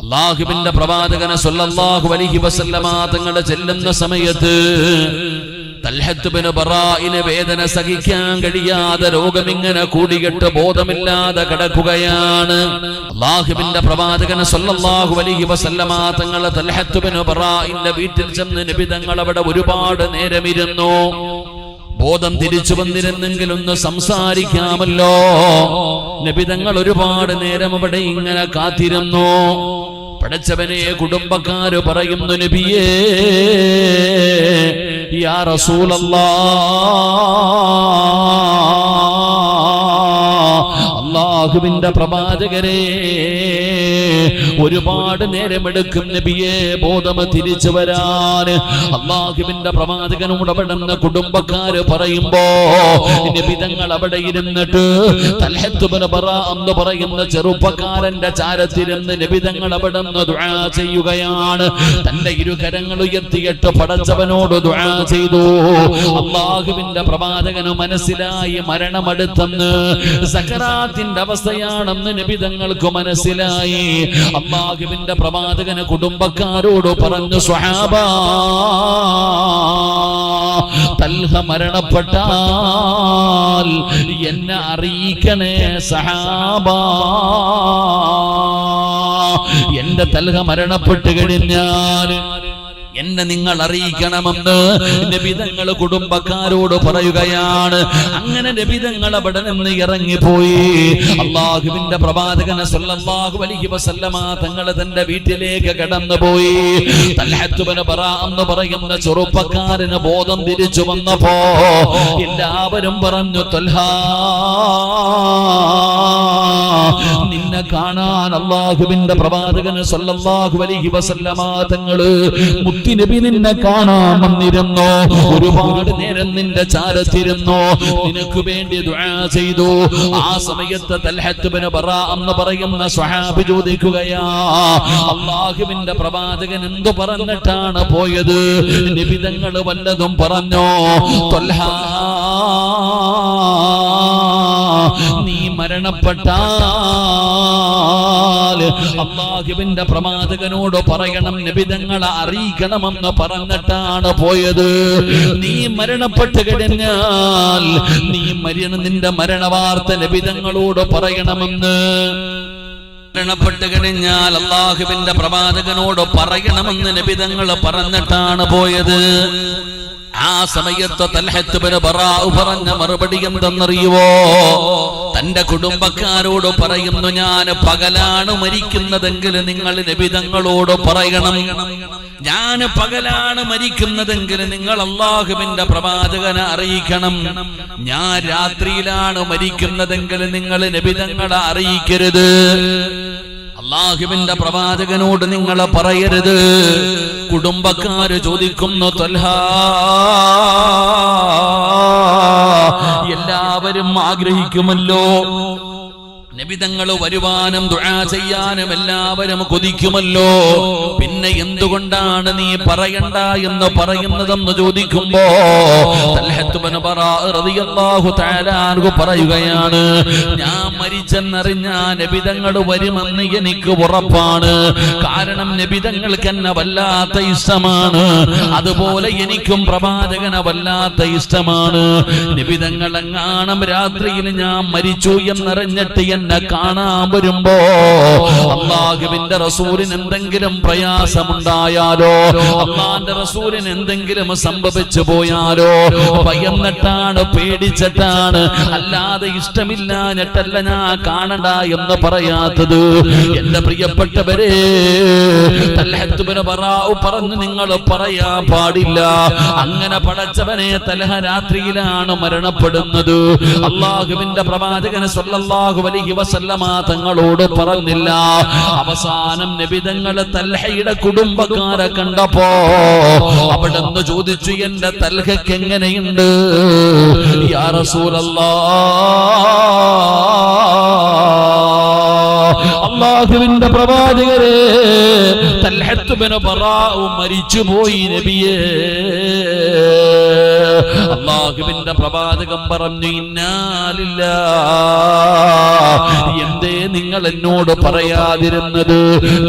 അള്ളാഹുവിന്റെ പ്രവാചകന് സല്ലല്ലാഹു അലൈഹി വസല്ലമ തങ്ങളെ ചെല്ലുന്ന സമയത്ത് വേദന സഹിക്കാൻ കഴിയാതെ രോഗമിങ്ങനെ കൂടികെട്ട് ബോധമില്ലാതെ കിടക്കുകയാണ്. അള്ളാഹുബിന്റെ പ്രവാചകന് സല്ലല്ലാഹു അലൈഹി വസല്ലമ തങ്ങളെ തൽഹത്ത് ബിൻ ബറായിന്റെ വീട്ടിൽ ചെന്ന് നിബിതങ്ങൾ അവിടെ ഒരുപാട് നേരമിരുന്നു. ബോധം തിരിച്ചു വന്നിരുന്നെങ്കിൽ ഒന്ന് സംസാരിക്കാമല്ലോ. നബിതങ്ങൾ ഒരുപാട് നേരം അവിടെ ഇങ്ങനെ കാത്തിരുന്നു. പടച്ചവനെ കുടുംബക്കാര് പറയുന്നു നബിയേ യാ റസൂലല്ലാ. അള്ളാഹുവിന്റെ പ്രവാചകരെ ഒരുപാട് നേരമെടുക്കും നബിയെ ബോധം തിരിച്ചു വരാൻ. അള്ളാഹുവിന്റെ പ്രവാചകനോട് അവിടുന്ന് കുടുംബക്കാര് പറയുമ്പോ നിബിതങ്ങൾ അവിടെ ഇരുന്നിട്ട് തൽഹത്ത് പറ എന്ന് പറയുന്ന ചെറുപ്പക്കാരന്റെ ചാരത്തിരുന്ന് നിബിതങ്ങൾ അവിടെ ചെയ്യുകയാണ്. തന്റെ ഇരുകരങ്ങൾ ഉയർത്തിയിട്ട് പടച്ചവനോട് ദുആ ചെയ്തു. അള്ളാഹുവിന്റെ പ്രവാചകന് മനസ്സിലായി മരണമടുത്തെന്ന് സക്കറാത്തിന്റെ അവസ്ഥയാണെന്ന് നിബിതങ്ങൾക്ക് മനസ്സിലായി. അള്ളാഹുവിന്റെ പ്രവാചകന് കുടുംബക്കാരോട് പറഞ്ഞു സ്വഹാബ തൽഹ മരണപ്പെട്ടാൽ എന്നെ അറിയിക്കണേ സഹാബ എന്റെ തൽഹ മരണപ്പെട്ടു കഴിഞ്ഞാൽ എന്നെ നിങ്ങൾ അറിയിക്കണമെന്ന് നബിതങ്ങൾ കുടുംബക്കാരോട് പറയുകയാണ്. അങ്ങനെ നബിതങ്ങൾ അവിടെ നിന്ന് ഇറങ്ങിപ്പോയി. അള്ളാഹുവിന്റെ പ്രവാചകനെ സല്ലല്ലാഹു അലൈഹി വസല്ലമ തങ്ങൾ തന്റെ വീട്ടിലേക്ക് കടന്നുപോയി. തൽഹത്ത് പറ എന്ന് പറയുന്ന ചെറുപ്പക്കാരന് ബോധം തിരിച്ചു വന്നപ്പോ എല്ലാവരും പറഞ്ഞു തൊൽഹാ നിന്നെ കാണാൻ അള്ളാഹുവിന്റെ പ്രവാചകന് സല്ലല്ലാഹു അലൈഹി വസല്ലമ തങ്ങൾ മുത്തുനബി നിന്നെ കാണാൻ വന്നിരുന്നു ഒരുപാട് നേരം നിന്റെ ചാരത്തിരുന്നു? നിനക്ക് വേണ്ടി ദുആ ചെയ്തു. ആ സമയത്ത് തൽഹത്ത് ബിൻ ബറ എന്ന് പറയുന്ന സ്വഹാബി ചോദിക്കുകയാ അള്ളാഹുവിന്റെ പ്രവാചകൻ എന്തു പറഞ്ഞിട്ടാണ് പോയത്? നിബിതങ്ങൾ വല്ലതും പറഞ്ഞോ? തൊൽഹാ നീ മരണപ്പെട്ടാൽ അള്ളാഹുവിന്റെ പ്രവാചകനോട് പറയണം നിബിതങ്ങളെ അറിയിക്കണമെന്ന് പറഞ്ഞിട്ടാണ് പോയത്. നീ മരണപ്പെട്ട് കഴിഞ്ഞാൽ നീ മരണ നിന്റെ മരണവാർത്ത നിബിതങ്ങളോട് പറയണമെന്ന്. മരണപ്പെട്ട് കഴിഞ്ഞാൽ അള്ളാഹുവിന്റെ പ്രവാചകനോട് പറയണമെന്ന് നിബിതങ്ങൾ പറഞ്ഞിട്ടാണ് പോയത്. ആ സമയത്ത് തൽഹത്ത് ബറാവു പറഞ്ഞ മറുപടി എന്തെന്നറിയുവോ? തന്റെ കുടുംബക്കാരോട് പറയുന്നു ഞാൻ പകലാണ് മരിക്കുന്നതെങ്കിൽ നിങ്ങൾ നബിതങ്ങളോട് പറയണം. ഞാൻ പകലാണ് മരിക്കുന്നതെങ്കിൽ നിങ്ങൾ അള്ളാഹുവിന്റെ പ്രവാചകനെ അറിയിക്കണം. ഞാൻ രാത്രിയിലാണ് മരിക്കുന്നതെങ്കിൽ നിങ്ങൾ നബിതങ്ങളെ അറിയിക്കരുത്. അള്ളാഹുവിന്റെ പ്രവാചകനോട് നിങ്ങൾ പറയരുത്. കുടുംബക്കാര് ചോദിക്കുന്നു തൊൽഹാ എല്ലാവരും ആഗ്രഹിക്കുമല്ലോ? നബിതങ്ങൾ വരുവാനും ദുആ ചെയ്യാനും എല്ലാവരും കൊതിക്കുമല്ലോ. പിന്നെ എന്തുകൊണ്ടാണ് നീ പറയണ്ട എന്ന് പറയുന്നതെന്ന് ചോദിക്കുമ്പോ പറയുകയാണ് ഞാൻ മരിച്ചെന്നറിഞ്ഞ നബിതങ്ങൾ വരുമെന്ന് എനിക്ക് ഉറപ്പാണ്. കാരണം നബിതങ്ങൾക്ക് എന്നെ വല്ലാത്ത ഇഷ്ടമാണ്. അതുപോലെ എനിക്കും പ്രവാചകനെ വല്ലാത്ത ഇഷ്ടമാണ്. നബിതങ്ങൾ എങ്ങാണം രാത്രിയിൽ ഞാൻ മരിച്ചു എന്നറിഞ്ഞിട്ട് എന്നെ കാണാൻ വരുമ്പോ അള്ളാഹുവിന്റെ റസൂലിന് എന്തെങ്കിലും പ്രയാസമുണ്ടായാലോ അള്ളാന്റെ റസൂലിന് എന്തെങ്കിലും സംഭവിച്ചു പോയാലോ ഭയന്നിട്ടാണ് പേടിച്ചിട്ടാണ് അല്ലാതെ ഇഷ്ടമില്ലാഞ്ഞിട്ടല്ല ഞാൻ കാണണ്ട എന്ന് പറയാത്തത്. എന്റെ പ്രിയപ്പെട്ടവരെ പറഞ്ഞു നിങ്ങൾ പറയാ പാടില്ല. അങ്ങനെ പടച്ചവനെ തലഹ രാത്രിയിലാണ് മരണപ്പെടുന്നത്. അള്ളാഹുവിന്റെ പ്രവാചകന് സ്വല്ലാഹു അലൈഹി വസല്ലമ തങ്ങളോട് പറഞ്ഞില്ല. അവസാനം നബിതങ്ങളെ തൽഹയുടെ കുടുംബക്കാരെ കണ്ടപ്പോ അവിടെന്ന് ചോദിച്ചു എന്റെ തൽഹയ്ക്ക് എങ്ങനെയുണ്ട്? യാ റസൂലല്ലാ അള്ളാഹുവിന്റെ പ്രവാചകരെ തൽഹത്ത് ബിൻ ബറാഉ മരിച്ചുപോയി നബിയേ. അള്ളാഹുവിന്റെ പ്രവാചകം പറഞ്ഞു ഇന്നാലില്ല എന്തേ നിങ്ങൾ എന്നോട് പറയാതിരുന്നത്.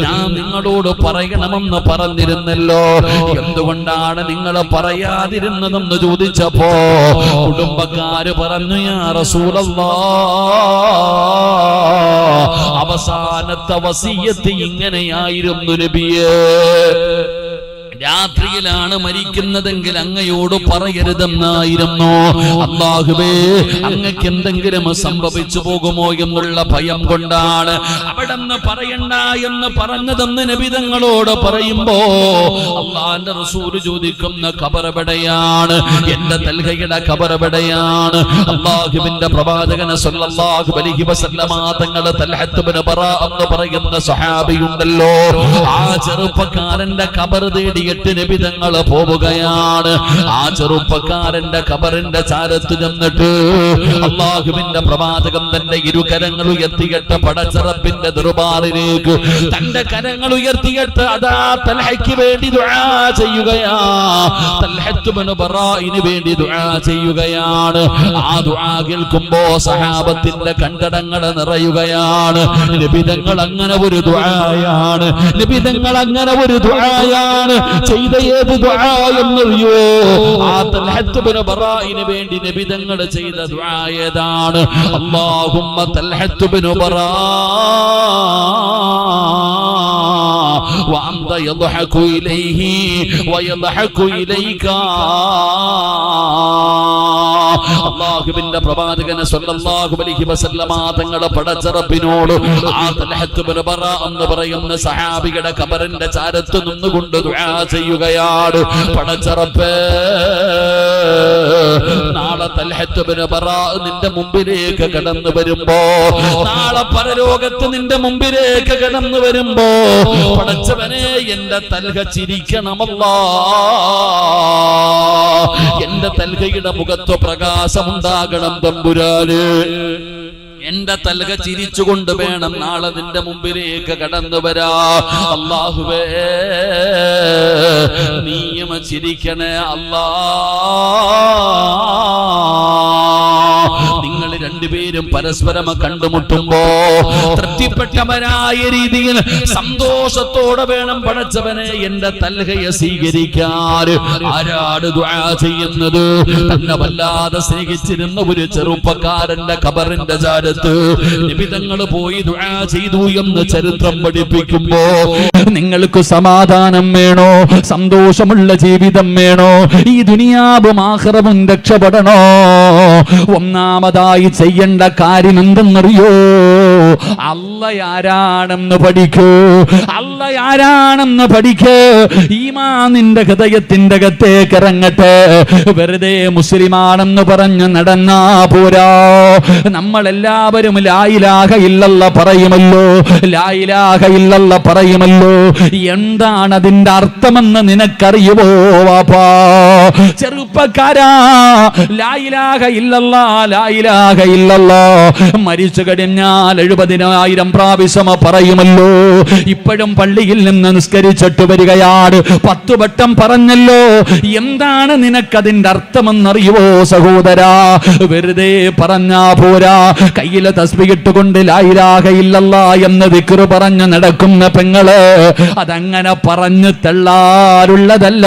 ഞാൻ നിങ്ങളോട് പറയണമെന്ന് പറഞ്ഞിരുന്നല്ലോ. എന്തുകൊണ്ടാണ് നിങ്ങൾ പറയാതിരുന്നതെന്ന് ചോദിച്ചപ്പോ കുടുംബക്കാര് പറഞ്ഞു യാ റസൂലല്ലാ അവസാനത്തെ വസീയത്ത് ഇങ്ങനെയായിരുന്നു നബിയേ. രാത്രിയിലാണ് മരിക്കുന്നതെങ്കിൽ അങ്ങയോട് പറയരുതെന്നായിരുന്നു. അള്ളാഹുബേ അങ്ങക്ക് എന്തെങ്കിലും സംഭവിച്ചു പോകുമോ എന്നുള്ള ഭയം കൊണ്ടാണ് അവിടെന്ന് പറയണ്ട എന്ന് പറഞ്ഞതെന്ന് നബിതങ്ങളോട് പറയുമ്പോ അള്ളാന്റെ റസൂര് ചോദിക്കുന്ന കബറവിടെയാണ് എന്റെ തൽഹയുടെ കബറവിടെയാണ് അള്ളാഹുബിന്റെ പ്രവാചകന സല്ലല്ലാഹു അലൈഹി വസല്ലമ തങ്ങളെ തൽഹത്തുബിന് പറ എന്ന് പറയുന്ന സഹാബിയുണ്ടല്ലോ ആ ചെറുപ്പക്കാരന്റെ കബർ ഖബർ തേടിയിട്ട് നിബിതങ്ങൾ പോവുകയാണ്. ആ ചെറുപ്പക്കാരന്റെ കബറിന്റെ ചാരത്ത് ചെന്നിട്ട് അള്ളാഹുവിന്റെ പ്രവാചകം തന്റെ ഇരുകരങ്ങൾ ഉയർത്തിയിട്ട് പടച്ചറപ്പിന്റെ ദുർബാറിലേക്ക് തന്റെ കരങ്ങൾ ഉയർത്തിയിട്ട് അതാ തലഹയ്ക്ക് വേണ്ടി ദുആ വേണ്ടി ദുആ ചെയ്യുകയാണ്. ആ ദുആ കേൾക്കുമ്പോ സഹാബത്തിന്റെ കണ്ടടങ്ങൾ നിറയുകയാണ്. നിബിതങ്ങൾ അങ്ങനെ ഒരു ദുആയാണ്. നിബിതങ്ങൾ അങ്ങനെ ഒരു ദുആയാണ്. ചെയ്ത ഏത് ദുആ എന്നറിയോ ആ തൽഹത്ത് ബിൻ ബറാഇന് വേണ്ടി നബിതങ്ങൾ ചെയ്ത ദുആ ഏതാണ് അല്ലാഹുമ്മ തൽഹത്ത് ബിൻ ബറാ وأنت يضحك إليه ويضحك إليك അള്ളാഹുവിന്റെ പ്രവാചകനെ സ്വല്ലല്ലാഹു അലൈഹി വസല്ലമ തങ്ങളുടെ പടച്ചറപ്പിനോട് ആ തൽഹത്ത് ബിൻ ബറ എന്ന് പറയുന്ന സഹാബികളുടെ ഖബറിന്റെ ചാരത്ത് നിന്നുകൊണ്ട് ദുആ ചെയ്യുകയാണ്. പടച്ചറപ്പേ നാളെ തൽഹത്ത് ബിൻ ബറ നിന്റെ മുമ്പിലേക്ക് കടന്നു വരുമ്പോ നാളെ പരലോകത്ത് നിന്റെ മുമ്പിലേക്ക് കടന്നു വരുമ്പോ പടച്ചവനെ എന്റെ തൽഹ ചിരിക്കണമല്ലാ എന്റെ തൽഹയുടെ മുഖത്ത് പ്രകാശമുണ്ടാകണം തമ്പുരാന്. എന്റെ തൽക ചിരിച്ചുകൊണ്ട് വേണം നാളെ നിന്റെ മുമ്പിലേക്ക് കടന്നു വരാ. അള്ളാഹുവേ നീയും ചിരിക്കണേ അല്ലാ. നിങ്ങൾ രണ്ടുപേരും പരസ്പരം കണ്ടുമുട്ടുമ്പോ തൃപ്തിപ്പെട്ടവരായ രീതിയിൽ സന്തോഷത്തോടെ വേണം പടച്ചവനെ എന്റെ തൽഹയെ സ്വീകരിക്കാൻ. ആരാട് ചെയ്യുന്നത്? തന്നെ വല്ലാതെ സ്നേഹിച്ചിരുന്ന ഒരു ചെറുപ്പക്കാരന്റെ ഖബറിന്റെ ചാരത്ത് നിബിതങ്ങൾ പോയി ദുആ ചെയ്തു എന്ന് ചരിത്രം പഠിപ്പിക്കുമ്പോ നിങ്ങൾക്ക് സമാധാനം വേണോ? സന്തോഷമുള്ള ജീവിതം വേണോ? ഈ ദുനിയാവും ആഹ്റവും രക്ഷപ്പെടണോ? ഒന്നാമതായി ചെയ്യേണ്ട കാര്യം എന്തെന്നറിയോ? അല്ല ആരാണെന്ന് പഠിക്കൂ. അല്ല ആരാണെന്ന് പഠിക്കൂ. ഈമാ നിന്റെ ഹൃദയത്തിന്റെ അകത്തേക്ക് ഇറങ്ങട്ടെ. വെറുതെ മുസ്ലിമാണെന്ന് പറഞ്ഞ് നടന്നാ പോരാ. നമ്മളെല്ലാവരും ലായിലാഹ ഇല്ലല്ല പറയുമല്ലോ. ലായിലാഹ ഇല്ലല്ല പറയുമല്ലോ. എന്താണ് അതിന്റെ അർത്ഥമെന്ന് നിനക്കറിയുമോ വാപ്പാ? ചെറുപ്പക്കാരാ. ലായിലാഹ ഇല്ലല്ല ലായിലാഹ ഇല്ലല്ല മരിച്ചു കഴിഞ്ഞാൽ എഴുപതിനായിരം പ്രാവശ്യം പറയുമല്ലോ ഇപ്പോഴും പള്ളിയിൽ നിന്ന് നിസ്കരിച്ചിട്ട് വരികയാണ് പത്തു വട്ടം പറഞ്ഞല്ലോ എന്താണ് നിനക്കതിന്റെ അർത്ഥമെന്നറിയുവോ സഹോദരാ? വെറുതെ പറഞ്ഞാ പോരാ കയ്യിലെ തസ്ബിയിട്ടുകൊണ്ട് ലായിരാകയില്ലല്ല എന്ന് വിക്രു പറഞ്ഞു നടക്കുന്ന പെങ്ങൾ അതങ്ങനെ പറഞ്ഞു തള്ളാറുള്ളതല്ല.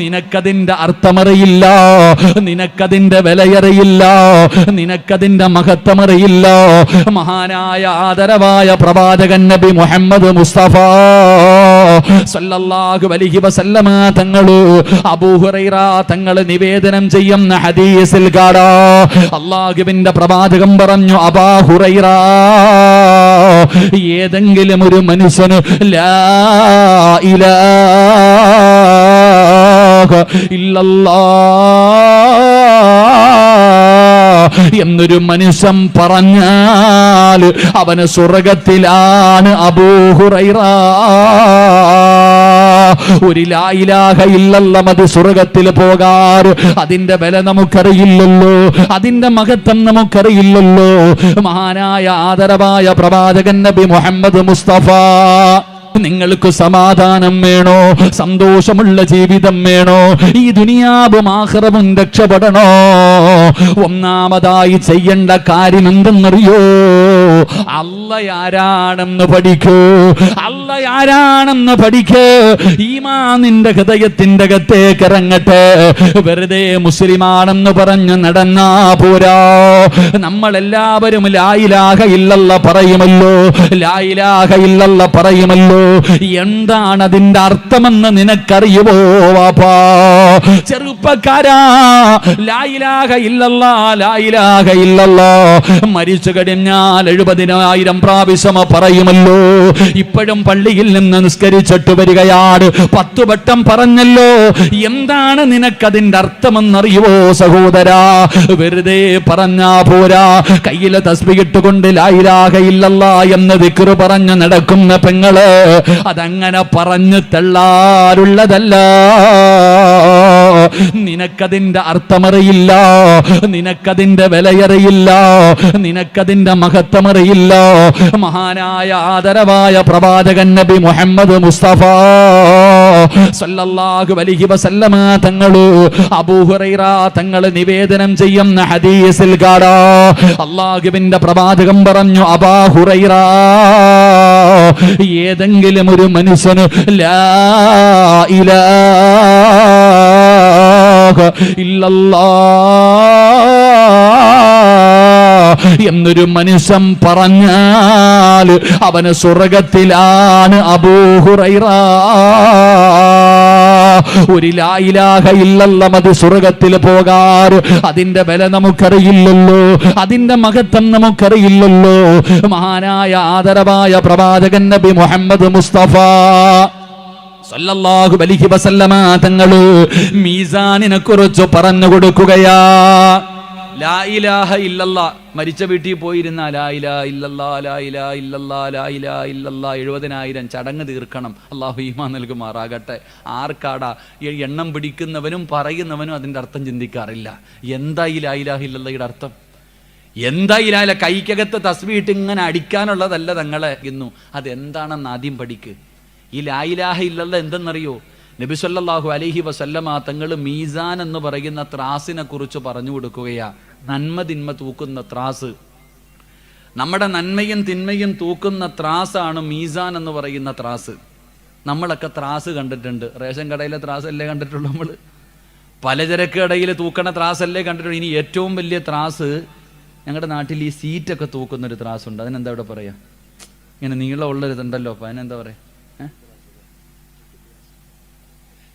നിനക്കതിന്റെ അർത്ഥമറിയില്ല. നിനക്കതിന്റെ വിലയറിയില്ല. നിനക്കതിന്റെ മഹത്വമറിയില്ല. മഹാനായ ആദരവായ പ്രവാചകൻ നബി മുഹമ്മദ് മുസ്തഫ സല്ലല്ലാഹു അലൈഹി വസല്ലമ തങ്ങൾ അബൂഹുറൈറ തങ്ങൾ നിവേദനം ചെയ്യുന്ന ഹദീസിൽ കാണാ. അള്ളാഹുവിന്റെ പ്രവാചകം പറഞ്ഞു അബാഹുറൈറ ഏതെങ്കിലും ഒരു മനുഷ്യന് ലാ എന്നൊരു മനുഷ്യൻ പറഞ്ഞാൽ അവന് സ്വർഗത്തിലാണ് അബൂഹുറൈറ ഒരു ലായിലാഹ ഇല്ലല്ല മതി സ്വർഗത്തിൽ പോകാറ് അതിന്റെ വില നമുക്കറിയില്ലല്ലോ അതിന്റെ മഹത്വം നമുക്കറിയില്ലല്ലോ. മഹാനായ ആദരവായ പ്രവാചകൻ നബി മുഹമ്മദ് മുസ്തഫ നിങ്ങൾക്ക് സമാധാനം വേണോ? സന്തോഷമുള്ള ജീവിതം വേണോ? ഈ ദുനിയാവും ആഹ്റവും രക്ഷപ്പെടണോ? ഒന്നാമതായി ചെയ്യേണ്ട കാര്യം എന്തെന്നറിയോ അല്ല ആരാണെന്ന് പഠിക്കൂ. അല്ല ആരാണെന്ന് പഠിക്കൂ. ഈമാ നിന്റെ ഹൃദയത്തിന്റെ അകത്തേക്ക് ഇറങ്ങട്ടെ. വെറുതെ മുസ്ലിമാണെന്ന് പറഞ്ഞ് നടന്നാ പോരാ. നമ്മളെല്ലാവരും ലായിലാഹ ഇല്ലല്ല പറയുമല്ലോ. ലായിലാഹ ഇല്ലല്ല പറയുമല്ലോ. എന്താണ് അതിന്റെ അർത്ഥമെന്ന് നിനക്കറിയുമോ വാപ്പാ? ചെറുപ്പക്കാരാ. ലായിലാക ഇല്ലല്ല ലായിലാക ഇല്ലല്ല. മരിച്ചു കഴിഞ്ഞാൽ എഴുപതിനായിരം പ്രാവശ്യം പറയുമല്ലോ. ഇപ്പോഴും പള്ളിയിൽ നിന്ന് നിസ്കരിച്ചിട്ട് വരികയാണ്. പത്തു വട്ടം പറഞ്ഞല്ലോ. എന്താണ് നിനക്കതിന്റെ അർത്ഥമെന്നറിയുവോ സഹോദരാ? വെറുതെ പറഞ്ഞാ പോരാ. കയ്യിലെ തസ്ബികിട്ടുകൊണ്ട് ലായിലാക ഇല്ലല്ല എന്ന് വിക്രു പറഞ്ഞു നടക്കുന്ന പെങ്ങൾ. അതങ്ങനെ പറഞ്ഞു തള്ളാറുള്ളതല്ല നിനക്കതിന്റെ അർത്ഥമറിയില്ല നിനക്കതിന്റെ വിലയറിയില്ല നിനക്കതിന്റെ മഹത്വമറിയില്ല. മഹാനായ ആദരവായ പ്രവാചകൻ നബി മുഹമ്മദ് മുസ്തഫ സല്ലല്ലാഹു അലൈഹി വസല്ലമ തങ്ങൾ അബൂഹുറൈറ തങ്ങൾ നിവേദനം ചെയ്യുന്ന ഹദീസിൽ കാണാ. അള്ളാഹുവിന്റെ പ്രവാചകം പറഞ്ഞു അബാ ഹുറൈറ ഏതെങ്കിലും ഒരു മനുഷ്യന് ലാ എന്നൊരു മനുഷ്യൻ പറഞ്ഞാൽ അവന് സ്വർഗത്തിലാണ് അബൂഹുറൈറ ഒരു സ്വർഗത്തിൽ പോകാറ്. അതിന്റെ വില നമുക്കറിയില്ലല്ലോ. അതിന്റെ മഹത്വം നമുക്കറിയില്ലല്ലോ. മഹാനായ ആദരവായ പ്രവാചകൻ നബി മുഹമ്മദ് മുസ്തഫ സല്ലല്ലാഹു അലൈഹി വസല്ലമ തങ്ങൾ മീസാനിനെ കുറിച്ച് പറഞ്ഞു കൊടുക്കുകയാ. ലാ ഇലാഹ ഇല്ലല്ലാ. മരിച്ച വീട്ടിൽ പോയിരുന്ന ലാ ഇലാ ഇല്ലല്ലാ ലാ ഇലാ ഇല്ലല്ലാ ലാ ഇലാ എഴുപതിനായിരം ചടങ്ങ് തീർക്കണം. അള്ളാഹു ഈമാ നൽകുമാറാകട്ടെ. ആർക്കാടാ? എണ്ണം പിടിക്കുന്നവനും പറയുന്നവനും അതിന്റെ അർത്ഥം ചിന്തിക്കാറില്ല. എന്താ ഈ ലാ ഇലാഹ ഇല്ലല്ലയുടെ അർത്ഥം? എന്താ ഈ ലാല കൈക്കകത്ത് തസ്ബീട്ട് ഇങ്ങനെ അടിക്കാനുള്ളതല്ല തങ്ങളെ ഇന്നു. അതെന്താണെന്ന് ആദ്യം പഠിക്ക്. ഈ ലായിലാഹ ഇല്ലല്ല എന്തെന്നറിയോ? നബി സല്ലല്ലാഹു അലൈഹി വസല്ലമ തങ്ങൾ മീസാൻ എന്ന് പറയുന്ന ത്രാസിനെ കുറിച്ച് പറഞ്ഞു കൊടുക്കുകയാ. നന്മ തിന്മ തൂക്കുന്ന ത്രാസ്. നമ്മുടെ നന്മയും തിന്മയും തൂക്കുന്ന ത്രാസാണ് മീസാൻ എന്ന് പറയുന്ന ത്രാസ്. നമ്മളൊക്കെ ത്രാസ് കണ്ടിട്ടുണ്ട്. റേഷൻ കടയിലെ ത്രാസ് അല്ലേ കണ്ടിട്ടുള്ളൂ നമ്മൾ പലചരക്ക് കടയിൽ തൂക്കണ ത്രാസല്ലേ കണ്ടിട്ടുള്ളൂ. ഇനി ഏറ്റവും വലിയ ത്രാസ് ഞങ്ങളുടെ നാട്ടിൽ ഈ സീറ്റൊക്കെ തൂക്കുന്ന ഒരു ത്രാസുണ്ട്. അതിനെന്താ ഇവിടെ പറയാ? ഇങ്ങനെ നീളമുള്ളൊരു ഇതുണ്ടല്ലോ. അപ്പൊ അതിനെന്താ പറയാ?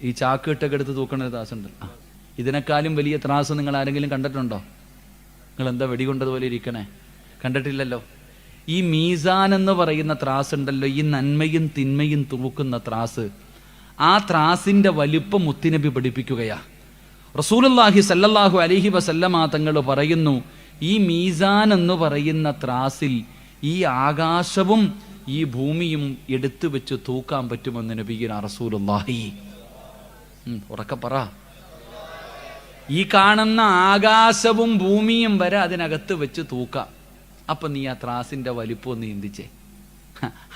ഈ ചാക്ക് ഇട്ടൊക്കെ എടുത്ത് തൂക്കണ ഒരു ത്രാസുണ്ട്. ഇതിനേക്കാളും വലിയ ത്രാസ് നിങ്ങൾ ആരെങ്കിലും കണ്ടിട്ടുണ്ടോ? നിങ്ങൾ എന്താ വെടികൊണ്ടതുപോലെ ഇരിക്കണേ? കണ്ടിട്ടില്ലല്ലോ. ഈ മീസാൻ എന്ന് പറയുന്ന ത്രാസ് ഉണ്ടല്ലോ ഈ നന്മയും തിന്മയും തൂക്കുന്ന ത്രാസ്. ആ ത്രാസിന്റെ വലിപ്പം മുത്തിനബി പഠിപ്പിക്കുകയാ. റസൂലുള്ളാഹി സല്ലല്ലാഹു അലൈഹി വസല്ലമ തങ്ങൾ പറയുന്നു ഈ മീസാൻ എന്ന് പറയുന്ന ത്രാസിൽ ഈ ആകാശവും ഈ ഭൂമിയും എടുത്തു വെച്ച് തൂക്കാൻ പറ്റുമെന്ന് നബിഗിന റസൂലുള്ളാഹി. ഉറക്കപ്പറ ഉറക്കെ പറ. ഈ കാണുന്ന ആകാശവും ഭൂമിയും വരെ അതിനകത്ത് വെച്ച് തൂക്കാം. അപ്പം നീ ആ ത്രാസിന്റെ വലിപ്പം ഒന്ന് ചിന്തിച്ചേ.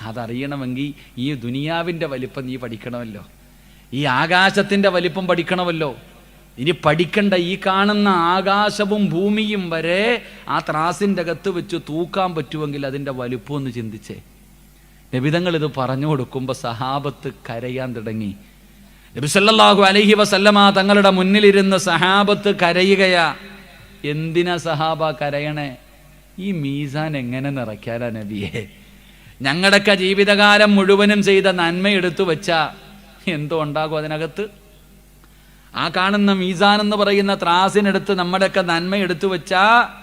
അതറിയണമെങ്കിൽ ഈ ദുനിയാവിന്റെ വലിപ്പം നീ പഠിക്കണമല്ലോ. ഈ ആകാശത്തിന്റെ വലിപ്പം പഠിക്കണമല്ലോ. ഇനി പഠിക്കണ്ട ഈ കാണുന്ന ആകാശവും ഭൂമിയും വരെ ആ ത്രാസിന്റെ അകത്ത് വെച്ച് തൂക്കാൻ പറ്റുമെങ്കിൽ അതിന്റെ വലിപ്പം ഒന്ന് ചിന്തിച്ചേ. നബിതങ്ങൾ ഇത് പറഞ്ഞു കൊടുക്കുമ്പോൾ സഹാബത്ത് കരയാൻ തുടങ്ങി. നബിസല്ലാഹു അലഹി വസല്ലമ തങ്ങളുടെ മുന്നിലിരുന്ന് സഹാബത്ത് കരയുകയാ. എന്തിനാ സഹാബ കരയണേ? ഈ മീസാൻ എങ്ങനെ നിറയ്ക്കാലാ നബിയെ? ഞങ്ങളുടെയൊക്കെ ജീവിതകാലം മുഴുവനും ചെയ്ത നന്മ എടുത്തു വെച്ചാ എന്തോ ഉണ്ടാകും അതിനകത്ത്? ആ കാണുന്ന മീസാൻ എന്ന് പറയുന്ന ത്രാസിനെടുത്ത് നമ്മുടെയൊക്കെ നന്മ എടുത്തു വെച്ചാ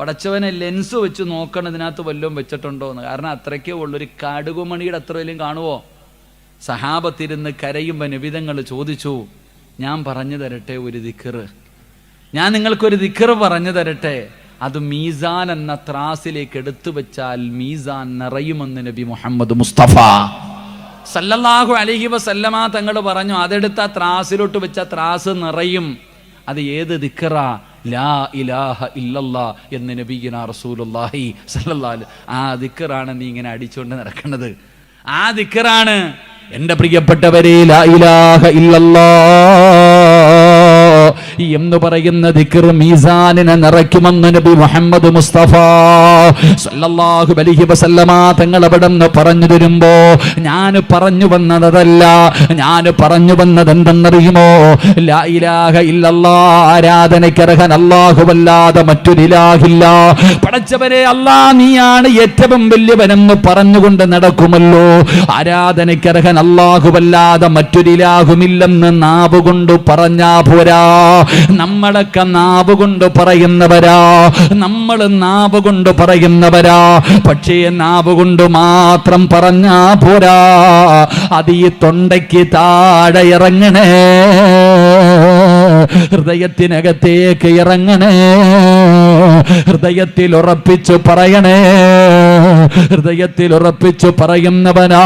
പടച്ചവനെ ലെൻസ് വെച്ച് നോക്കണതിനകത്ത് വല്ലതും വെച്ചിട്ടുണ്ടോ എന്ന് കാരണം അത്രയ്ക്കേ ഉള്ളൊരു കടുകുമണിയുടെ അത്ര വലിയും കാണുവോ? സഹാബത്തിരുന്ന് കരയുമ്പോൾ നിബിതങ്ങൾ ചോദിച്ചു ഞാൻ പറഞ്ഞു തരട്ടെ ഒരു ദിക്കറ് ഞാൻ നിങ്ങൾക്കൊരു ദിക്കറ് പറഞ്ഞു തരട്ടെ. അത് മീസാൻ എന്ന ത്രാസിലേക്ക് എടുത്തു വെച്ചാൽ മീസാൻ നിറയുമെന്ന് നബി മുഹമ്മദ് മുസ്തഫ. സല്ലല്ലാഹു അലഹി വസല്ലമ തങ്ങൾ പറഞ്ഞു അതെടുത്ത ത്രാസിലോട്ട് വെച്ച ത്രാസ് നിറയും. അത് ഏത് ദിക്കറ ലാ ഇലാഹ ഇല്ലല്ലാ എന്ന് നബീന റസൂലുള്ളാഹി സല്ലല്ലാഹു ആ ദിക്കറാണ് നീ ഇങ്ങനെ അടിച്ചുകൊണ്ട് നടക്കുന്നത് ആ ദിക്കറാണ് എന്റെ പ്രിയപ്പെട്ടവരെ ലാ ഇലാഹ ഇല്ലല്ലാ എന്ന് പറയുന്ന ദിക്ർ മീസാനിനെ നിറയ്ക്കുമെന്ന് നബി മുഹമ്മദ് മുസ്തഫ സല്ലല്ലാഹു അലൈഹി വസല്ലമ തങ്ങൾ അവിടെ നിന്ന് പറഞ്ഞു തരുമ്പോ ഞാൻ പറഞ്ഞു വന്നതല്ല ഞാൻ പറഞ്ഞു വന്നത് എന്തെന്നറിയുമോ ലാ ഇലാഹ ഇല്ലല്ലാ ആരാധനയ്ക്കർഹൻ അല്ലാഹുവല്ലാതെ മറ്റൊരു ഇലാഹില്ല. പടച്ചവരെ അല്ലാ നീയാണ് ഏറ്റവും വലിയവനെന്ന് പറഞ്ഞുകൊണ്ട് നടക്കുമല്ലോ. ആരാധനയ്ക്കർഹൻ അല്ലാഹുവല്ലാതെ മറ്റൊരു ഇലാഹുമില്ലെന്ന് നാവ് കൊണ്ട് പറഞ്ഞാ പോരാ. നമ്മളൊക്കെ നാവ് കൊണ്ട് പറയുന്നവരാ. നമ്മൾ നാവ് കൊണ്ട് പറയുന്നവരാ. പക്ഷേ നാവ് കൊണ്ട് മാത്രം പറഞ്ഞാ പോരാ. അത് ഈ തൊണ്ടയ്ക്ക് താഴെ ഇറങ്ങണേ. ഹൃദയത്തിനകത്തേക്ക് ഇറങ്ങണേ. ഹൃദയത്തിൽ ഉറപ്പിച്ചു പറയണേ. ഹൃദയത്തിൽ ഉറപ്പിച്ചു പറയുന്നവനാ.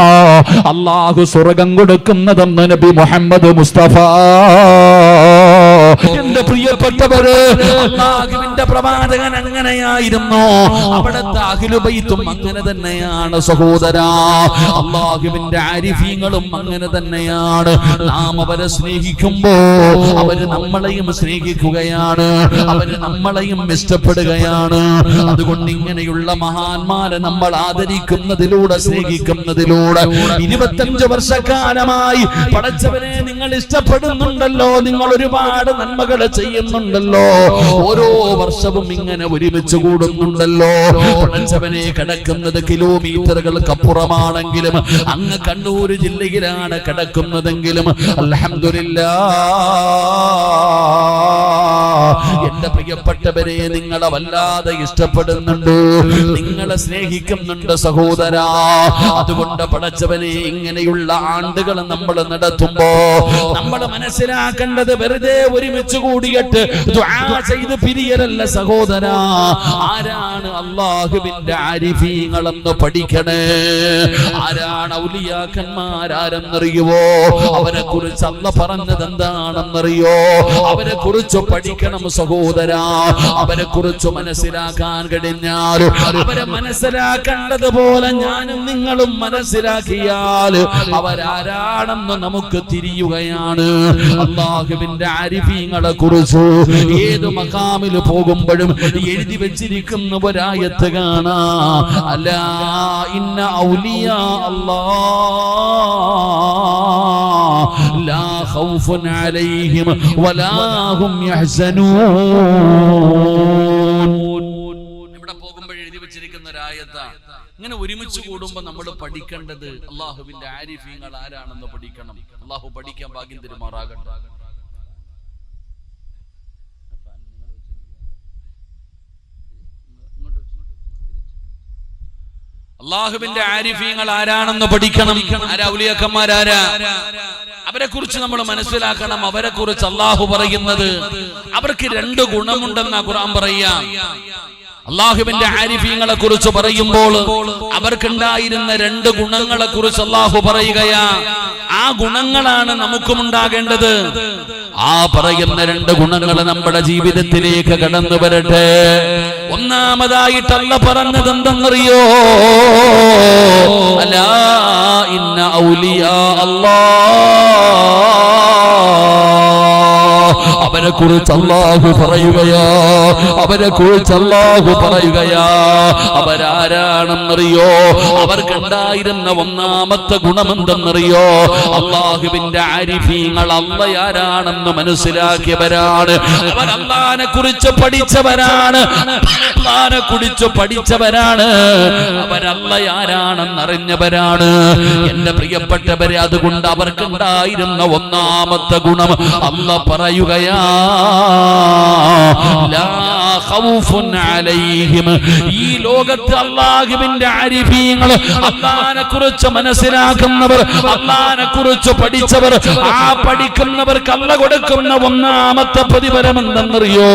അള്ളാഹു സ്വർഗം കൊടുക്കുന്നതെന്ന് നബി മുഹമ്മദ് മുസ്തഫ. എന്റെ പ്രിയപ്പെട്ടവര് അള്ളാഹുവിന്റെ പ്രവാചകൻ അങ്ങനെയായിരുന്നു. അവിടുത്തെ അഖിലുബൈത്തും അങ്ങനെ തന്നെയാണ് സഹോദര. അള്ളാഹുവിന്റെ ആരിഫീങ്ങളും അങ്ങനെ തന്നെയാണ്. നാം അവരെ സ്നേഹിക്കുമ്പോ അവർ നമ്മളെയും സ്നേഹിക്കുകയാണ്. അവർ നമ്മളെയും ഇഷ്ടപ്പെടുകയാണ്. അതുകൊണ്ട് ഇങ്ങനെയുള്ള മഹാന്മാരെ നമ്മൾ ആദരിക്കുന്നതിലൂടെ സ്നേഹിക്കുന്നതിലൂടെ ഇരുപത്തഞ്ച് വർഷക്കാലമായി പടച്ചവനെ നിങ്ങൾ ഇഷ്ടപ്പെടുന്നുണ്ടല്ലോ. നിങ്ങൾ ഒരുപാട് നന്മകൾ ചെയ്യുന്നുണ്ടല്ലോ. ഓരോ വർഷവും ഇങ്ങനെ ഒരുമിച്ച് കൂടുന്നുണ്ടല്ലോ. പഴഞ്ചവനെ കിടക്കുന്നത് കിലോമീറ്ററുകൾക്ക് അപ്പുറമാണെങ്കിലും അങ്ങ് കണ്ണൂർ ജില്ലയിലാണ് കിടക്കുന്നതെങ്കിലും അലഹമില്ല എന്റെ പ്രിയപ്പെട്ടവരെ നിങ്ങളെ വല്ലാതെ ഇഷ്ടപ്പെടുന്നുണ്ട്. നിങ്ങളെ സ്നേഹിക്കുന്നുണ്ട് സഹോദര. അതുകൊണ്ട് പടച്ചവനെ ഇങ്ങനെയുള്ള ആണ്ടുകൾ നമ്മൾ നടത്തുമ്പോ നമ്മൾ മനസ്സിലാക്കേണ്ടത് വെറുതെ ഒരുമിച്ച് കൂടിയിട്ട് ചെയ്ത് പിരിയലല്ല സഹോദര. ആരാണ് അള്ളാഹുവിന്റെ ആരിഫീങ്ങളെന്ന് പഠിക്കണേ? ആരാണ് ഔലിയാക്കന്മാരാരെന്നറിയുവോ? അവരെ കുറിച്ച് അല്ല പറഞ്ഞത് എന്താണെന്നറിയോ? അവരെ കുറിച്ച് പഠിക്കണം സഹോദര. അവരെ കുറിച്ച് മനസ്സിലാക്കാൻ കഴിഞ്ഞാൽ അവരെ മനസ്സിലാക്കേണ്ടതുപോലെ ഞാനും നിങ്ങളും മനസ്സിലാക്കിയാൽ അവരാരാണെന്ന് നമുക്ക് തിരിയുകയാണ്. അള്ളാഹുവിന്റെ ആരിഫീങ്ങളെ കുറിച്ച് ഏത് മകാമിൽ പോകുമ്പോഴും എഴുതി വെച്ചിരിക്കുന്ന ഒരായത്ത് കാണാ. അല്ല ഇന്ന ഔലിയ അല്ലാ. ലാ ഖൗഫുൻ അലൈഹിം വലാ ഹും യഹ്സനൂൻ. പോകുമ്പോൾ എഴുതി വെച്ചിരിക്കുന്ന ഒരായത്ത. ഇങ്ങനെ ഒരുമിച്ച് കൂടുമ്പോൾ നമ്മൾ പഠിക്കേണ്ടത് അള്ളാഹുവിന്റെ ആരിഫീങ്ങൾ ആരാണെന്ന് പഠിക്കണം. അള്ളാഹു പഠിക്കാൻ ഭാഗ്യം തരുമാറാകട്ടെ. അള്ളാഹുവിന്റെ ആരിഫീങ്ങൾ ആരാണെന്ന് പഠിക്കണം. ആരാ ഉലിയക്കന്മാരാരാ അവരെ കുറിച്ച് നമ്മൾ മനസ്സിലാക്കണം. അവരെ കുറിച്ച് അള്ളാഹു പറയുന്നത്. അവർക്ക് രണ്ട് ഗുണമുണ്ടെന്ന് ഖുർആൻ പറയാ. അള്ളാഹുവിന്റെ ആരിഫീങ്ങളെ കുറിച്ച് പറയുമ്പോൾ അവർക്കുണ്ടായിരുന്ന രണ്ട് ഗുണങ്ങളെ കുറിച്ച് അള്ളാഹു പറയുകയാ. ആ ഗുണങ്ങളാണ് നമുക്കും ഉണ്ടാകേണ്ടത് ആ പറയുന്ന രണ്ട് ഗുണങ്ങൾ നമ്മുടെ ജീവിതത്തിലേക്ക് കടന്നു വരട്ടെ. ഒന്നാമതായിട്ടല്ല പറഞ്ഞത് എന്തെന്നറിയോ? അല്ല ഇന്ന ഔലിയാ അല്ലാ. അവരെ കുറിച്ച് അള്ളാഹു പറയുകയാ അവനെ കുറിച്ച് അള്ളാഹു പറയുകയാ. അവരാരാണെന്നറിയോ? അവർക്കുണ്ടായിരുന്ന ഒന്നാമത്തെ ഗുണമെന്തെന്നറിയോ? അള്ളാഹുവിന്റെ ആരിഫീങ്ങൾ അള്ളയാരാണെന്ന് മനസ്സിലാക്കിയവരാണ്. അവർ കുറിച്ച് പഠിച്ചവരാണ്. അള്ളാനെ കുറിച്ച് പഠിച്ചവരാണ്. അവരല്ലയാരാണെന്ന് അറിഞ്ഞവരാണ് എന്റെ പ്രിയപ്പെട്ടവരെ അതുകൊണ്ട് അവർക്കുണ്ടായിരുന്ന ഒന്നാമത്തെ ഗുണം അല്ല പറയുകയാ. ഈ ലോകത്ത് അള്ളാഹുവിന്റെ അരിഫീങ്ങൾ അള്ളഹാനെ കുറിച്ച് മനസ്സിലാക്കുന്നവർ അള്ളഹാനെ കുറിച്ച് പഠിച്ചവർ ആ പഠിക്കുന്നവർക്ക് അല്ല കൊടുക്കുന്ന ഒന്നാമത്തെ പ്രതിഫലം എന്തെന്നറിയോ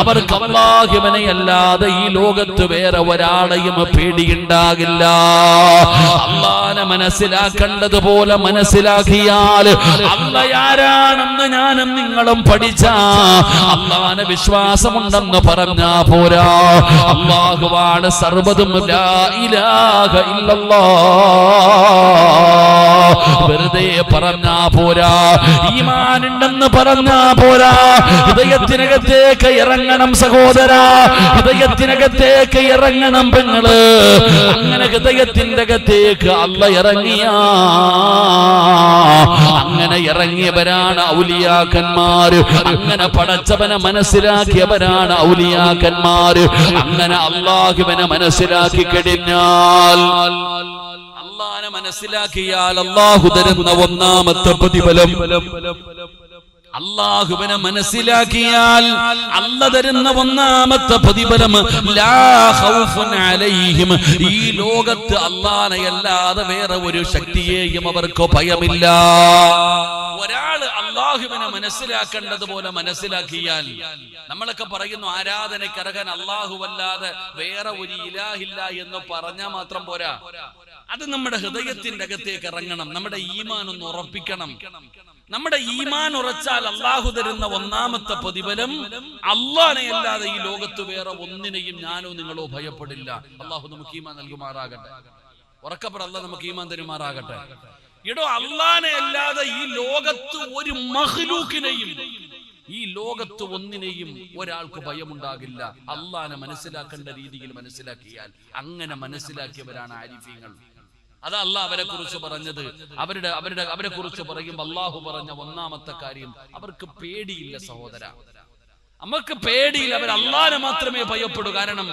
അവർക്ക് അള്ളാഹുവിനെ അല്ലാതെ ഈ ലോകത്ത് വേറെ ഒരാളെയും പേടിയുണ്ടാകില്ല. അള്ളാനെ മനസ്സിലാക്കേണ്ടതുപോലെ മനസ്സിലാക്കിയാൽ അള്ളയാരാണെന്ന് ഞാനും നിങ്ങളും പഠിച്ച അള്ളാനെ വിശ്വാസമുണ്ടെന്ന് പറഞ്ഞാ പോരാ. അള്ളാഹുവാണ് സർവതും വെറുതെ പറഞ്ഞാ പോരാ. ഈമാനുണ്ടെന്ന് പറഞ്ഞാ പോരാ. ഹൃദയത്തിനകത്തേക്ക് ഇറങ്ങണം സഹോദര. ഹൃദയത്തിനകത്തേക്ക് ഇറങ്ങണം പെങ്ങൾ. അങ്ങനെ ഹൃദയത്തിന്റെ അകത്തേക്ക് അല്ല ഇറങ്ങിയ. അങ്ങനെ ഇറങ്ങിയവരാണ് ഔലിയാക്കന്മാര്. അങ്ങനെ പടച്ചവനെ മനസ്സിലാക്കിയവരാണ് ഔലിയാക്കന്മാര്. അങ്ങനെ അള്ളാഹുവിനെ മനസ്സിലാക്കി കഴിഞ്ഞാൽ അള്ളാഹനെ മനസ്സിലാക്കിയാൽ അള്ളാഹു തരുന്ന ഒന്നാമത്തെ പ്രതിഫലം അള്ളാഹുവിനെ മനസ്സിലാക്കിയാൽ അല്ല തരുന്ന ഒന്നാമത്തെ പ്രതിഫലം ഈ ലോകത്ത് അല്ലാതെ വേറെ ഒരു ശക്തിയെയും അവർക്ക് ഭയമില്ല. ഒരാൾ അള്ളാഹുവിനെ മനസ്സിലാക്കേണ്ടതുപോലെ മനസ്സിലാക്കിയാൽ നമ്മളൊക്കെ പറയുന്നു ആരാധനക്കരകൻ അല്ലാഹുവല്ലാതെ വേറെ ഒരു ഇലാഹില്ല എന്ന് പറഞ്ഞാൽ മാത്രം പോരാ. അത് നമ്മുടെ ഹൃദയത്തിന്റെ അകത്തേക്ക് ഇറങ്ങണം. നമ്മുടെ ഈമാൻ ഒന്ന് ഉറപ്പിക്കണം. നമ്മുടെ ഈമാൻ ഉറച്ചാൽ അള്ളാഹു തരുന്ന ഒന്നാമത്തെ പ്രതിഫലം അള്ളാനെ അല്ലാതെ ഈ ലോകത്ത് വേറെ ഒന്നിനെയും ഞാനോ നിങ്ങളോ ഭയപ്പെടില്ല. അള്ളാഹു നമുക്ക് ഈമാൻ നൽകുമാറാകട്ടെ. ഉറക്കപ്പെട അല്ല നമുക്ക് ഈമാൻ തരുമാറാകട്ടെ. ഇടോ അള്ളാനെ അല്ലാതെ ഈ ലോകത്ത് ഒരു മഹ്ലൂക്കിനെയും ഈ ലോകത്ത് ഒന്നിനെയും ഒരാൾക്ക് ഭയമുണ്ടാകില്ല. അള്ളാനെ മനസ്സിലാക്കേണ്ട രീതിയിൽ മനസ്സിലാക്കിയാൽ അങ്ങനെ മനസ്സിലാക്കിയവരാണ് ആരിഫ്യങ്ങൾ അത് അള്ളാഹ് അവരെ കുറിച്ച് പറഞ്ഞത്. അവരുടെ അവരുടെ അവരെ കുറിച്ച് പറയുമ്പോൾ അള്ളാഹു പറഞ്ഞ ഒന്നാമത്തെ കാര്യം അവർക്ക് പേടിയില്ല സഹോദര. നമുക്ക് പേടിയില്ല. അവർ അള്ളാഹിനെ മാത്രമേ ഭയപ്പെടൂ. കാരണം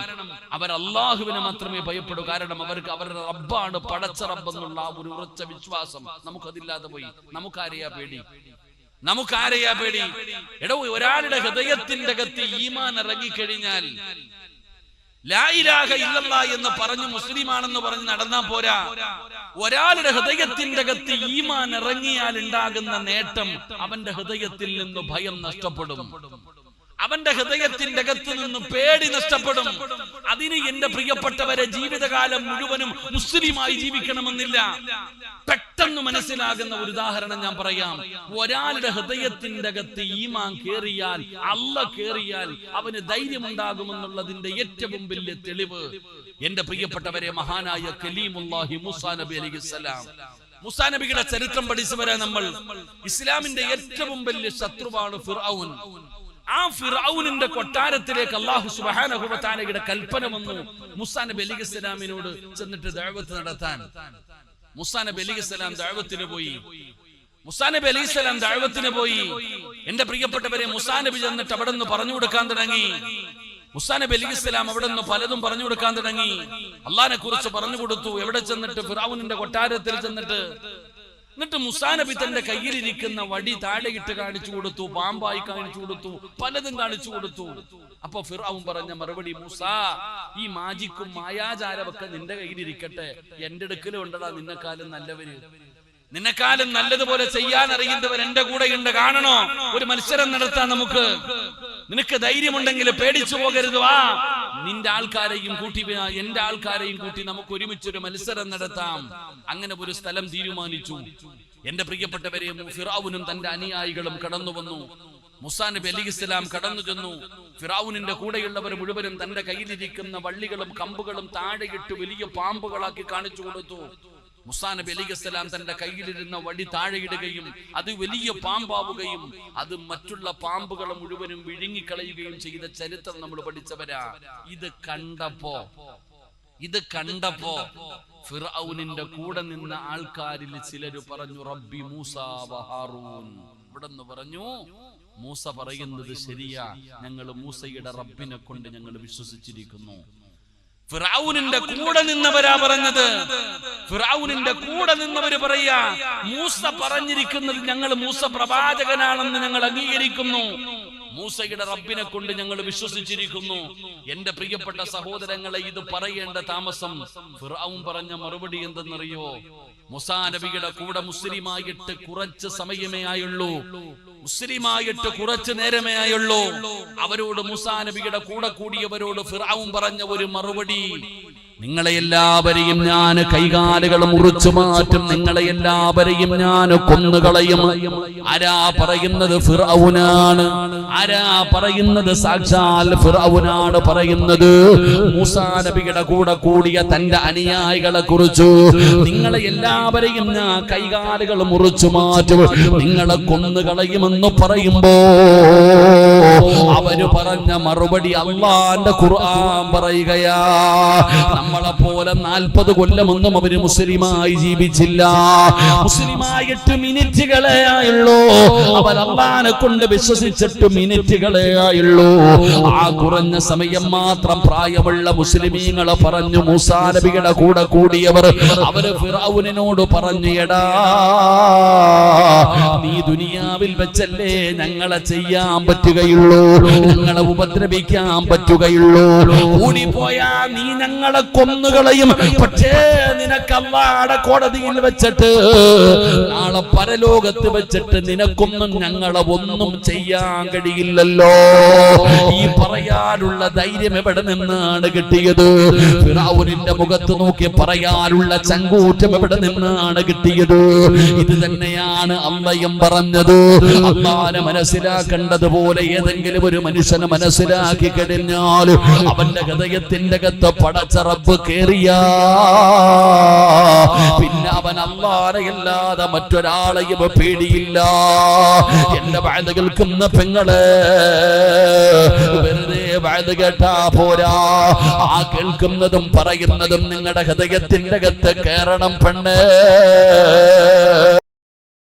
അവർ അള്ളാഹുവിനെ മാത്രമേ ഭയപ്പെടൂ. കാരണം അവർക്ക് അവരുടെ റബ്ബാണ് പടച്ച റബ്ബെന്നുള്ള ആ ഒരു ഉറച്ച വിശ്വാസം നമുക്കതില്ലാതെ പോയി. നമുക്കാരെയാ പേടി. നമുക്കാരെയാ പേടി. എടോ ഒരാളുടെ ഹൃദയത്തിന്റെ അകത്ത് ഈമാൻ ഇറങ്ങിക്കഴിഞ്ഞാൽ എന്ന് പറഞ്ഞു മുസ്ലിമാണെന്ന് പറഞ്ഞ് നടന്നാ പോരാ. ഒരാളുടെ ഹൃദയത്തിന്റെ അകത്ത് ഈമാൻ ഇറങ്ങിയാൽ ഉണ്ടാകുന്ന നേട്ടം അവന്റെ ഹൃദയത്തിൽ നിന്ന് ഭയം നഷ്ടപ്പെടും. അവന്റെ ഹൃദയത്തിന്റെ അകത്ത് നിന്ന് പേടി നഷ്ടപ്പെടും. അതിന് എന്റെ പ്രിയപ്പെട്ടവരെ ജീവിതകാലം മുഴുവനും മുസ്ലിമായി ജീവിക്കണമെന്നില്ല. പെട്ടെന്ന് മനസ്സിലാകുന്ന ഒരു ഉദാഹരണം ഞാൻ പറയാം. ഒരാളുടെ ഹൃദയത്തിന്റെ അകത്ത് ഈമാൻ കേറിയാൽ അല്ല കേറിയാൽ അവന് ധൈര്യമുണ്ടാകുമെന്നുള്ളതിന്റെ ഏറ്റവും വലിയ തെളിവ് എന്റെ പ്രിയപ്പെട്ടവരെ മഹാനായ കലീമുല്ലാഹി മുസാ നബി അലൈഹിസ്സലാം മുസാ നബിയുടെ ചരിത്രം പഠിച്ചവരെ നമ്മൾ. ഇസ്ലാമിന്റെ ഏറ്റവും വലിയ ശത്രുവാണ് ഫിർഔൻ. ആ ഫിറൌനിന്റെ കൊട്ടാരത്തിലേക്ക് അള്ളാഹു സുബാനഹുബത്താനയുടെ കൽപ്പന വന്നു. മുസാ നബി അലി ഇസ്ലാമിനോട് ചെന്നിട്ട് ദൈവത്ത് നടത്താൻ. മുസാ നബി അലി ഇസ്ലാം ദൈവത്തിന് പോയി. മുസാ നബി അലി ഇസ്ലാം ദഴവത്തിന് പോയി. എന്റെ പ്രിയപ്പെട്ടവരെ മുസാ നബി ചെന്നിട്ട് അവിടെ നിന്ന് പറഞ്ഞു കൊടുക്കാൻ തുടങ്ങി. മുസാ നബി അലി ഇസ്ലാം അവിടെ നിന്ന് പലതും പറഞ്ഞു കൊടുക്കാൻ തുടങ്ങി. അള്ളാഹിനെ കുറിച്ച് പറഞ്ഞു കൊടുത്തു. എവിടെ ചെന്നിട്ട് ഫിറൌനിന്റെ കൊട്ടാരത്തിൽ ചെന്നിട്ട് എന്നിട്ട് മുസാനബി തന്റെ കയ്യിലിരിക്കുന്ന വടി താഴെയിട്ട് കാണിച്ചു കൊടുത്തു പാമ്പായി കാണിച്ചു കൊടുത്തു പലതും കാണിച്ചു കൊടുത്തു. അപ്പൊ ഫിറാവും പറഞ്ഞ മറുപടി മൂസാ ഈ മാജിക്കും മായാചാരമൊക്കെ നിന്റെ കയ്യിലിരിക്കട്ടെ. എന്റെ അടുക്കലും ഉണ്ടടാ നിന്നെക്കാലം നല്ലവര് നിന്നെക്കാലം നല്ലതുപോലെ ചെയ്യാൻ അറിയുന്നവർ എന്റെ കൂടെയുണ്ട്. കാണണോ? ഒരു മത്സരം നടത്താം നമുക്ക്. നിനക്ക് ധൈര്യമുണ്ടെങ്കിൽ പേടിച്ചു പോകരുത് വാ. നിന്റെ ആൾക്കാരെയും കൂട്ടി എന്റെ ആൾക്കാരെയും കൂട്ടി നമുക്ക് ഒരുമിച്ചൊരു മത്സരം നടത്താം. അങ്ങനെ ഒരു സ്ഥലം തീരുമാനിച്ചു. എന്റെ പ്രിയപ്പെട്ടവരെ ഫിറാവുനും തന്റെ അനുയായികളും കടന്നു വന്നു. മുസാ നബി അലി ഇസ്ലാം കടന്നു ചെന്നു. ഫിറാവുനിന്റെ കൂടെയുള്ളവർ മുഴുവനും തന്റെ കയ്യിലിരിക്കുന്ന വള്ളികളും കമ്പുകളും താഴെയിട്ട് വലിയ പാമ്പുകളാക്കി കാണിച്ചു കൊടുത്തു. മുസാ നബി അലി തന്റെ കയ്യിലിരുന്ന വടി താഴെയിടുകയും അത് വലിയ പാമ്പാവുകയും അത് മറ്റുള്ള പാമ്പുകളെ മുഴുവനും വിഴുങ്ങിക്കളയുകയും ചെയ്ത ചരിത്രം നമ്മൾ പഠിച്ചവരാ. ഇത് കണ്ടപ്പോ ഇത് കണ്ടപ്പോ ഫിറൌനിന്റെ കൂടെ നിന്ന ആൾക്കാരിൽ ചിലര് പറഞ്ഞു റബ്ബി മൂസ വഹാറൂൻ. ഹാറൂൻ ഇവിടെ പറഞ്ഞു മൂസ പറയുന്നത് ശരിയാ. ഞങ്ങൾ മൂസയുടെ റബ്ബിനെ കൊണ്ട് ഞങ്ങൾ വിശ്വസിച്ചിരിക്കുന്നു. ഫിറൌനിന്റെ കൂടെ നിന്നവരാ പറഞ്ഞത്. ഫിറാവുനിന്റെ കൂടെ നിന്നവര് പറയാ മൂസ പറഞ്ഞിരിക്കുന്നത് ഞങ്ങൾ മൂസ പ്രവാചകനാണെന്ന് ഞങ്ങൾ അംഗീകരിക്കുന്നു. മൂസയുടെ റബ്ബിനെ കൊണ്ട് ഞങ്ങൾ വിശ്വസിച്ചിരിക്കുന്നു. എന്റെ പ്രിയപ്പെട്ട സഹോദരങ്ങളെ ഇത് പറയേണ്ട താമസം ഫിറാവും പറഞ്ഞ മറുപടി എന്തെന്നറിയോ? മുസാ നബിയുടെ കൂടെ മുസ്ലിമായിട്ട് കുറച്ച് സമയമേ ആയുള്ളൂ. മുസ്ലിമായിട്ട് കുറച്ച് നേരമേ ആയുള്ളൂ. അവരോട് മുസാ നബിയുടെ കൂടെ കൂടിയവരോട് ഫിറാവും പറഞ്ഞ ഒരു മറുപടി. നിങ്ങളെ എല്ലാവരെയും ഞാൻ കൈകാലുകൾ മുറിച്ചു മാറ്റും. നിങ്ങളെ എല്ലാവരെയും ഞാൻ കൊന്നുകളയും. ആരാ പറയുന്നത് ഫിറൌനാണ്? ആരാ പറയുന്നത് സാക്ഷാൽ ഫിറൌനാണ് പറയുന്നത്? മൂസാ നബിയുടെ കൂടെ കൂടിയ തന്റെ അനുയായികളെ കുറിച്ചു. നിങ്ങളെ എല്ലാവരെയും ഞാൻ കൈകാലുകൾ മുറിച്ചു മാറ്റും. നിങ്ങളെ കൊന്നുകളയുമെന്ന് പറയുമ്പോ അവർ പറഞ്ഞ മറുപടി അള്ളാന്റെ ഖുർആൻ പറയുകയാ. നമ്മളെ പോലെ നാൽപ്പത് കൊല്ലമൊന്നും അവർ മുസ്ലിമായി ജീവിച്ചില്ല. മുസ്ലിമായിട്ട് മിനിറ്റുകളെ ആയുള്ളൂ. അവർ അള്ളാനെ കൊണ്ട് വിശ്വസിച്ചിട്ട് മിനിറ്റുകളെ ആയുള്ളൂ. ആ കുറഞ്ഞ സമയം മാത്രം പ്രായമുള്ള മുസ്ലിമീങ്ങളെ പറഞ്ഞു മൂസാ നബിയുടെ കൂടെ കൂടിയവർ അവർ ഫിറാവുനോട് പറഞ്ഞു എടാ നീ ദുനിയാവിൽ വെച്ചല്ലേ ഞങ്ങളെ ചെയ്യാൻ പറ്റുകയുള്ളൂ ഞങ്ങളെ ഉപദ്രവിക്കാൻ പറ്റുകയുള്ളൂ. കൂടിപ്പോയാ നീ ഞങ്ങളെ കൊന്നുകളയും. പക്ഷേ നിനക്ക് അള്ളാടെ കോടതിയിൽ വെച്ചിട്ട് നാളെ പരലോകത്ത് വെച്ചിട്ട് നിനക്കൊന്നും ഞങ്ങളെ ഒന്നും ചെയ്യാൻ കഴിയില്ലല്ലോ. ഈ പറയാനുള്ള ധൈര്യം എവിടെ നിന്നാണ് കിട്ടിയത്? ഫിറാവുനിന്റെ മുഖത്ത് നോക്കി പറയാനുള്ള ചങ്കൂറ്റം എവിടെ നിന്നാണ് കിട്ടിയത്? ഇത് തന്നെയാണ് അമ്മയും പറഞ്ഞത്. അമ്മാനെ മനസ്സിലാക്കേണ്ടതുപോലെ ഏതെങ്കിലും ഒരു മനുഷ്യനെ മനസ്സിലാക്കി കഴിഞ്ഞാൽ അവന്റെ ഹൃദയത്തിന്റെ കത്ത് പടച്ചറപ്പ് കേറിയ. പിന്നെ അവൻ അല്ലാതെ മറ്റൊരാളെയും പേടിയില്ല. എന്റെ വാഴ കേൾക്കുന്ന പെങ്ങൾ. വെറുതെ വാഴ കേട്ടാ പോരാ. ആ കേൾക്കുന്നതും പറയുന്നതും നിങ്ങളുടെ ഹൃദയത്തിന്റെ അകത്ത് കയറണം പെണ്ണ്.